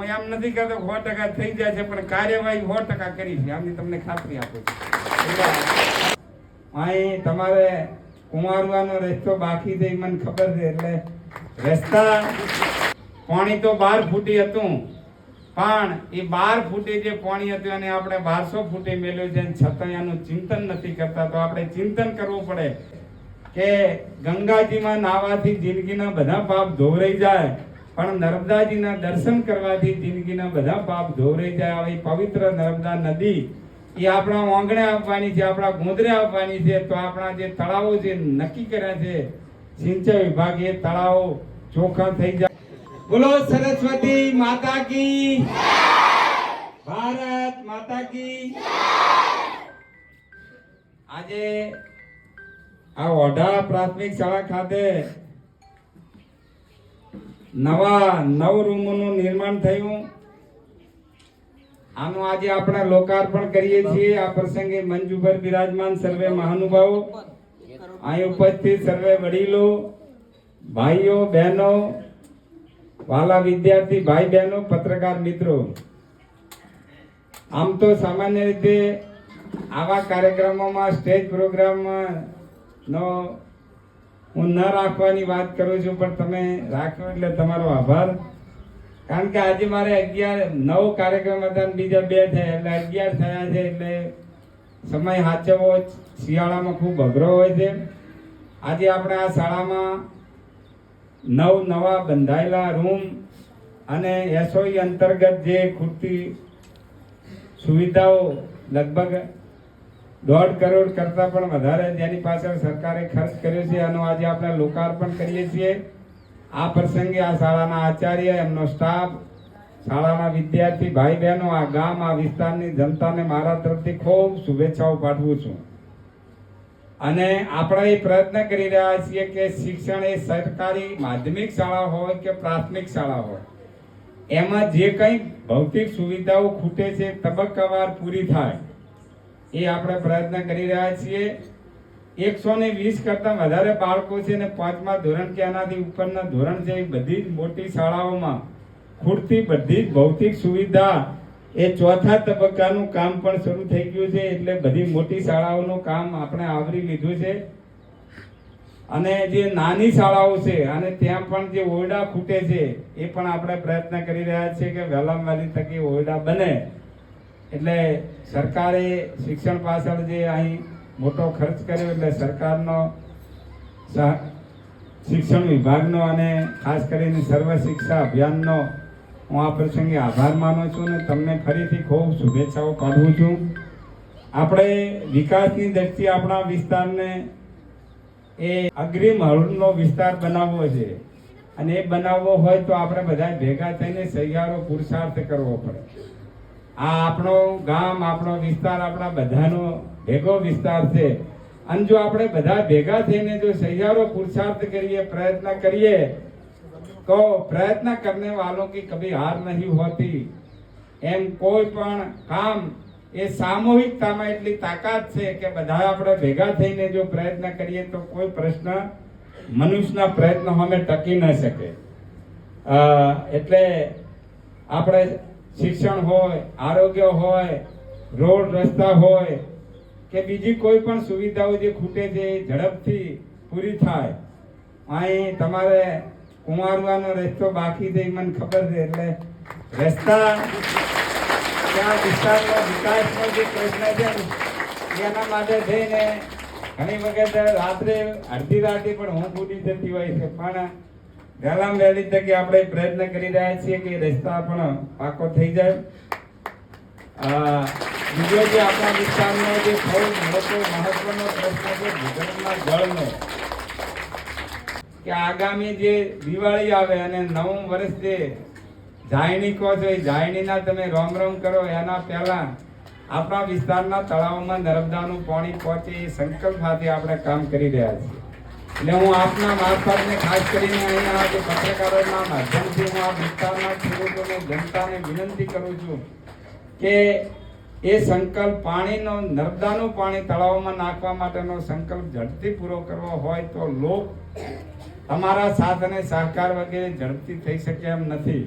હું એમ નથી કહેતો સો ટકા થઈ જાય છે, પણ કાર્યવાહી સો ટકા કરી છે. આમની તમને ખાતરી આપું છું. અહીં તમારે કુંવારવાનો રસ્તો બાકી છે મને ખબર છે, એટલે રસ્તા પાણી તો બાર ફૂટી હતું. પણ એ બાર ફૂટે જે પાણી હતું અને આપણે બારસો ફૂટે મેળવ્યું છે છતાં એનું ચિંતન નથી કરતા. તો આપણે ચિંતન કરવું પડે કે ગંગાજીમાં નાવાથી જિંદગીના બધા પાપ ધોવરાઈ જાય. પણ નર્મદાજીના દર્શન કરવાથી જિંદગીના બધા પાપ ધોવરાઈ જાય. આવી પવિત્ર નર્મદા નદી એ આપણા આંગણે આપવાની છે, આપણા ગોંદરે આપવાની છે. તો આપણા જે તળાવો જે નક્કી કર્યા છે, સિંચાઈ વિભાગ એ તળાવો ચોખ્ખા થઈ જાય. બોલો સરસ્વતી માતા કી ભારત માતા કી આજે આ ઓઢા પ્રાથમિક શાળા ખાતે નવા, નવ રૂમોનું નિર્માણ થયું. આનું આજે આપણે લોકાર્પણ કરીએ છીએ. આ પ્રસંગે મંજુભર બિરાજમાન સર્વે મહાનુભાવો. અહીં ઉપસ્થિત સર્વે વડીલો, ભાઈઓ, બહેનો, વાલા વિદ્યાર્થી, ભાઈ બહેનો, પત્રકાર મિત્રો. આમ તો સામાન્ય રીતે આવા કાર્યક્રમોમાં સ્ટેજ પ્રોગ્રામ નો હું ન રાખવાની વાત કરું છું, પણ તમે રાખ્યો એટલે તમારો આભાર. કારણ કે આજે મારે અગિયાર, નવ કાર્યક્રમ હતા બીજા બે થયા, એટલે અગિયાર થયા છે, એટલે સમય સાચવવો શિયાળામાં ખૂબ અઘરો હોય છે. આજે આપણે આ શાળામાં નવ નવા બંધાયેલા રૂમ અને એસઓઈ અંતર્ગત જે ખૂટતી સુવિધાઓ લગભગ દોઢ કરોડ કરતા પણ વધારે જેની પાછળ સરકારે ખર્ચ કર્યો છે આનું આજે આપણે લોકાર્પણ કરીએ છીએ. આ પ્રસંગે આ શાળાના આચાર્ય, એમનો સ્ટાફ શાળાના વિદ્યાર્થી ભાઈ બહેનો આ ગામ, આ વિસ્તારની જનતાને મારા તરફથી ખૂબ શુભેચ્છાઓ પાઠવું છું. અને આપણે એ પ્રયત્ન કરી રહ્યા છીએ કે શિક્ષણ એ સરકારી માધ્યમિક શાળા હોય કે પ્રાથમિક શાળા હોય. એમાં જે કંઈ ભૌતિક સુવિધાઓ ખૂટે છે, તબક્કાવાર પૂરી થાય. એ આપણે પ્રયત્ન કરી રહ્યા છીએ. એકસો ને વીસ કરતા વધારે બાળકો છે ને પાંચમા ધોરણ કે એનાથી ઉપરના ધોરણ છે એ બધી જ મોટી શાળાઓમાં ખૂટતી બધી જ ભૌતિક સુવિધા. એ ચોથા તબક્કાનું કામ પણ શરૂ થઈ ગયું છે એટલે બધી મોટી શાળાઓનું કામ આપણે આવરી લીધું છે. અને જે નાની શાળાઓ છે અને ત્યાં પણ જે ઓરડા ખૂટે છે એ પણ આપણે પ્રયત્ન કરી રહ્યા છીએ કે વહેલામાં વહેલી તકે ઓરડા બને. એટલે સરકારે શિક્ષણ પાછળ જે અહીં મોટો ખર્ચ કર્યો એટલે સરકારનો શિક્ષણ વિભાગનો અને ખાસ કરીને સર્વ શિક્ષા અભિયાનનો હું આ પ્રસંગે આભાર માનું છું અને તમને ફરીથી ખૂબ શુભેચ્છાઓ પાઠવું છું. આપણે વિકાસની દ્રષ્ટિએ આપણા વિસ્તારને એ અગ્રિમ હળનો વિસ્તાર બનાવવો છે. અને એ બનાવવો હોય તો આપણે બધા ભેગા થઈને સહિયારો પુરુષાર્થ કરવો પડે. આ આપણો ગામ, આપણો વિસ્તાર, આપણા બધાનો ભેગો વિસ્તાર છે. અને જો આપણે બધા ભેગા થઈને જો સહિયારો પુરુષાર્થ કરીએ, પ્રયત્ન કરીએ, તો પ્રયત્ન કરને વાલો કી કભી હાર નહીં હોતી. એમ કોઈ પણ કામ એ સામૂહિકતામાં એટલી તાકાત છે કે બધા આપણે ભેગા થઈને જો પ્રયત્ન કરીએ, તો કોઈ પ્રશ્ન મનુષ્યના પ્રયત્નો અમે ટકી ન શકે. એટલે આપણે શિક્ષણ હોય, આરોગ્ય હોય, રોડ રસ્તા હોય, કે બીજી કોઈ પણ સુવિધાઓ જે ખૂટે છે એ ઝડપથી પૂરી થાય. અહીં તમારે કુંવારવાનો રસ્તો બાકી છે એ મને ખબર છે, એટલે રસ્તા ત્યાં વિસ્તારનો વિકાસનો જે પ્રશ્ન છે એના માટે થઈને ઘણી વખત રાત્રે અડધી રાતે પણ હું ફૂટી જતી હોય છે, પણ વહેલામાં વહેલી તકે આપણે પ્રયત્ન કરી રહ્યા છીએ કે રસ્તા પણ પાકો થઈ જાય. બીજો જે આપણા વિસ્તારનો જે બહુ મોટો મહત્વનો પ્રશ્ન છે ભૂગર્ભના જળનો, કે આગામી જે દિવાળી આવે અને નવું વર્ષ જે જાયણી કહો છો, એ જાયણીના તમે રોમ રોમ કરો, એના પહેલા આપણા વિસ્તારના તળાવમાં નર્મદાનું પાણી પહોંચે એ સંકલ્પ સાથે આપણે કામ કરી રહ્યા છીએ. એટલે હું આપના મારફતને ખાસ કરીને અહીંયા જે પત્રકારોના માધ્યમથી હું આ વિસ્તારના ખેડૂતોને, જનતાને વિનંતી કરું છું કે એ સંકલ્પ પાણીનો, નર્મદાનું પાણી તળાવમાં નાખવા માટેનો સંકલ્પ ઝડપથી પૂરો કરવો હોય તો લોક તમારા સાથ સહકાર વગેરે ઝડપથી થઈ શકે એમ નથી.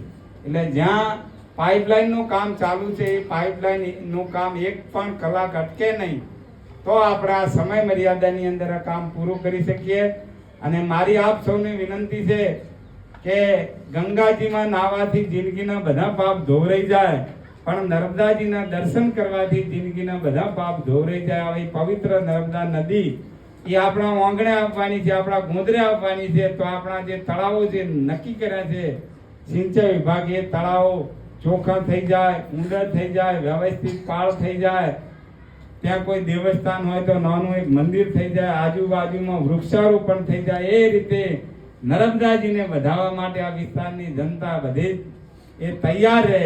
એટલે જ્યાં પાઇપલાઇનનું કામ ચાલુ છે, એ પાઇપલાઇનનું કામ એક પણ કલાક અટકે નહીં. તો આપણે આ સમય મર્યાદાની અંદર આ કામ પૂરું કરી શકીએ. અને મારી આપ સૌને વિનંતી છે કે ગંગાજીમાં નાહવાથી જિંદગીના બધા પાપ ધોવરાઈ જાય, પણ નર્મદાજીના દર્શન કરવાથી જિંદગીના બધા પાપ ધોવરાઈ જાય. આવી પવિત્ર નર્મદા નદી એ આપણા આંગણે આપવાની છે, આપણા ગોંદરે આપવાની છે. તો આપણા જે તળાવો જે નક્કી કર્યા છે, સિંચાઈ વિભાગે તળાવો ચોખ્ખા થઈ જાય, ઊંડા થઈ જાય, વ્યવસ્થિત પાળ થઈ જાય. ત્યાં કોઈ દેવસ્થાન હોય તો નાનું એક મંદિર થઈ જાય, આજુબાજુમાં વૃક્ષારોપણ થઈ જાય, એ રીતે નર્મદાજીને વધાવવા માટે આ વિસ્તારની જનતા બધે એ તૈયાર રહે.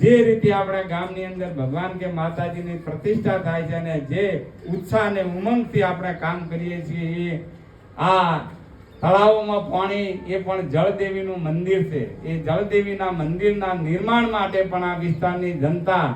જે રીતે આપણા ગામની અંદર ભગવાન કે માતાજીની પ્રતિષ્ઠા થાય છે અને જે ઉત્સાહ અને ઉમંગથી આપણે કામ કરીએ છીએ, એ આ તળાવોમાં પાણી, એ પણ જળદેવીનું મંદિર છે. એ જળદેવીના મંદિરના નિર્માણ માટે પણ આ વિસ્તારની જનતા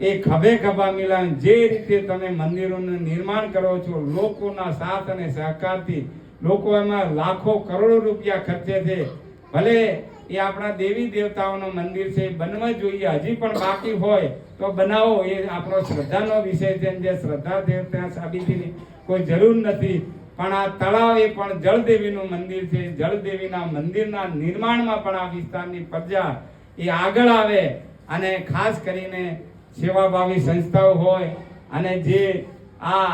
એ ખભે ખભા મિલાવીને જે રીતે તમે મંદિરોનું નિર્માણ કરો છો, લોકોના સાથ અને સહકારથી. લોકો એમાં લાખો કરોડો રૂપિયા ખર્ચે છે. ભલે એ આપણા દેવી દેવતાઓનું મંદિર છે બનવા જોઈએ, હજી પણ બાકી હોય, તો બનાવો. એ આપણો શ્રદ્ધાનો વિષય છે જે શ્રદ્ધા દેવતા સાબિતીની કોઈ જરૂર નથી. પણ આ તળાવ એ પણ જળદેવીનું મંદિર છે. જળદેવીના મંદિરના નિર્માણમાં પણ આ વિસ્તારની પ્રજા એ આગળ આવે. અને ખાસ કરીને સેવાભાવી સંસ્થાઓ હોય અને જે આ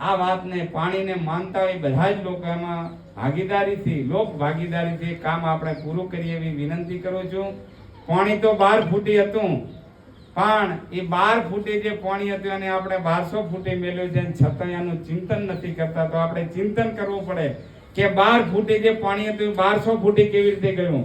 આ વાતને પાણીને માનતા હોય બધા જ લોકો એમાં ભાગીદારીથી, લોક ભાગીદારીથી કામ આપણે પૂરું કરીએ એવી વિનંતી કરું છું. પાણી તો બાર ફૂટી હતું, પણ એ બાર ફૂટે જે પાણી હતું અને આપણે બારસો ફૂટે મેળવ્યું છે છતાં એનું ચિંતન નથી કરતા. તો આપણે ચિંતન કરવું પડે કે બાર ફૂટે જે પાણી હતું બારસો ફૂટે કેવી રીતે ગયું?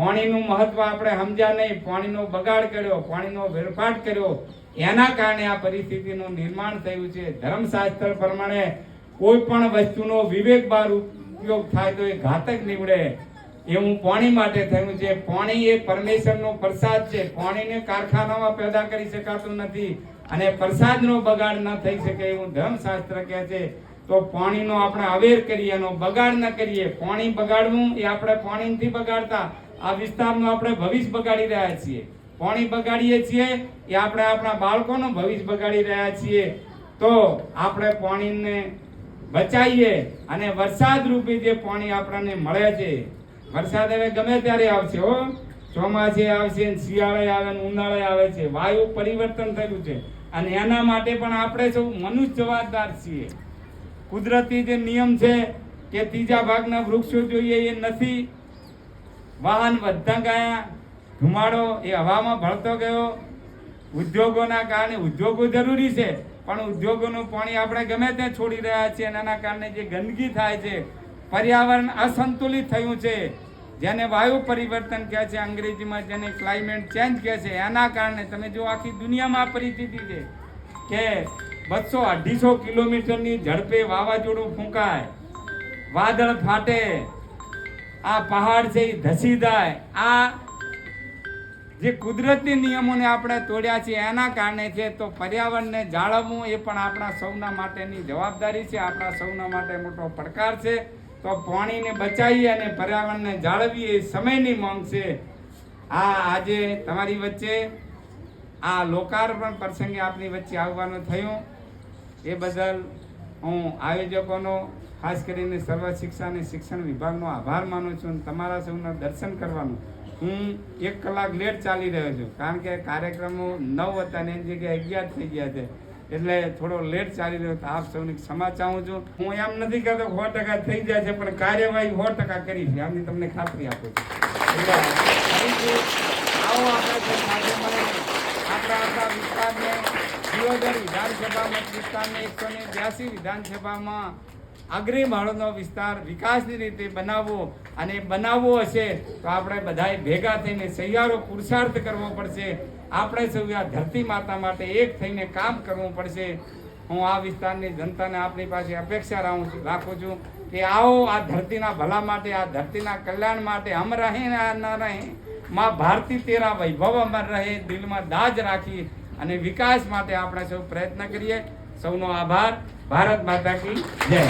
પાણીનું મહત્વ આપણે સમજ્યા નહીં. પાણીનો બગાડ કર્યો, પાણીનો વેરફાટ કર્યો. એના કારણે આ પરિસ્થિતિનું નિર્માણ થયું છે. ધર્મશાસ્ત્ર પ્રમાણે કોઈ પણ વસ્તુનો વિવેક બાર ઉપયોગ થાય તો એ ઘાતક નીવડે. એવું પાણી માટે થયું છે. પાણી એ પરમેશ્વરનો પ્રસાદ છે. પાણીને કારખાનામાં પેદા કરી શકાતું નથી અને પ્રસાદનો બગાડ ન થઈ શકે એવું ધર્મશાસ્ત્ર કહે છે. તો પાણીનો આપણે અવેર કરીએ એનો બગાડ ન કરીએ. પાણી બગાડવું એ આપણે પાણી નથી બગાડતા. આ વિસ્તારનું આપણે ભવિષ્ય બગાડી રહ્યા છીએ. પાણી બગાડીએ છીએ? એ આપણે આપણા બાળકોનું ભવિષ્ય બગાડી રહ્યા છીએ. તો આપણે પાણીને બચાવીએ અને વરસાદ રૂપે જે પાણી આપણને મળે છે, વરસાદ હવે ગમે ત્યારે આવશે, હો. ચોમાસે આવશે, શિયાળે આવે ને ઉનાળે આવે છે, વાયુ પરિવર્તન થયું છે. અને એના માટે પણ આપણે સૌ મનુષ્ય જવાબદાર છીએ. કુદરતી જે નિયમ છે કે ત્રીજા ભાગના વૃક્ષો જોઈએ એ નથી વાહન વધતા ગયા, ધુમાડો એ હવામાં ભળતો ગયો. ઉદ્યોગોના કારણે ઉદ્યોગો જરૂરી છે, પણ ઉદ્યોગોનું પાણી આપણે ગમે ત્યાં છોડી રહ્યા છીએ એના કારણે જે ગંદકી થાય છે, પર્યાવરણ અસંતુલિત થયું છે. જેને વાયુ પરિવર્તન કહે છે, અંગ્રેજીમાં જેને ક્લાઇમેટ ચેન્જ કહે છે, એના કારણે તમે જો આખી દુનિયામાં પરિસ્થિતિ છે કે બસો અઢીસો કિલોમીટરની ઝડપે વાવાઝોડું ફૂંકાય, વાદળ ફાટે આ પહાડ છે એ ધસી જાય. આ જે કુદરતી નિયમોને આપણે તોડ્યા છે એના કારણે છે તો પર્યાવરણને જાળવવું એ પણ આપણા સૌના માટેની જવાબદારી છે, આપણા સૌના માટે મોટો પડકાર છે. તો પાણીને બચાવી અને પર્યાવરણને જાળવીએ એ સમયની માંગ છે. આ આજે તમારી વચ્ચે આ લોકાર્પણ પ્રસંગે આપની વચ્ચે આવવાનું થયું. એ બદલ હું આયોજકોનો ખાસ કરીને સર્વ શિક્ષા અને શિક્ષણ વિભાગનો આભાર માનું છું અને તમારા સૌના દર્શન કરવાનું. હું એક કલાક લેટ ચાલી રહ્યો છું, કારણ કે કાર્યક્રમો નવ હતા ને એની જગ્યાએ અગિયાર થઈ ગયા છે. એટલે થોડો લેટ ચાલી રહ્યો તો આપ સૌની ક્ષમા ચાહું છું. હું એમ નથી કહેતો સો ટકા થઈ જાય છે, પણ કાર્યવાહી સો ટકા કરી છે. આની તમને ખાતરી આપું છું. આવો આપણે આપણા વિસ્તારને દિયોદર વિસ્તારને એકસો ને બ્યાસી વિધાનસભામાં અગ્રી માળોનો વિસ્તાર વિકાસની રીતે બનાવવો અને બનાવવો હશે તો આપણે બધાએ ભેગા થઈને સહિયારો પુરુષાર્થ કરવો પડશે. આપણે સૌ આ ધરતી માતા માટે એક થઈને કામ કરવું પડશે. હું આ વિસ્તારની જનતાને આપણી પાસે અપેક્ષા રાખું છું રાખું છું કે આવો આ ધરતીના ભલા માટે, આ ધરતીના કલ્યાણ માટે હમ રહે ના ન રહે, માં ભારતી તેરા વૈભવ અમર રહે, દિલમાં દાજ રાખી અને વિકાસ માટે આપણે સૌ પ્રયત્ન કરીએ. સૌનો આભાર. ભારત માતા કી જય.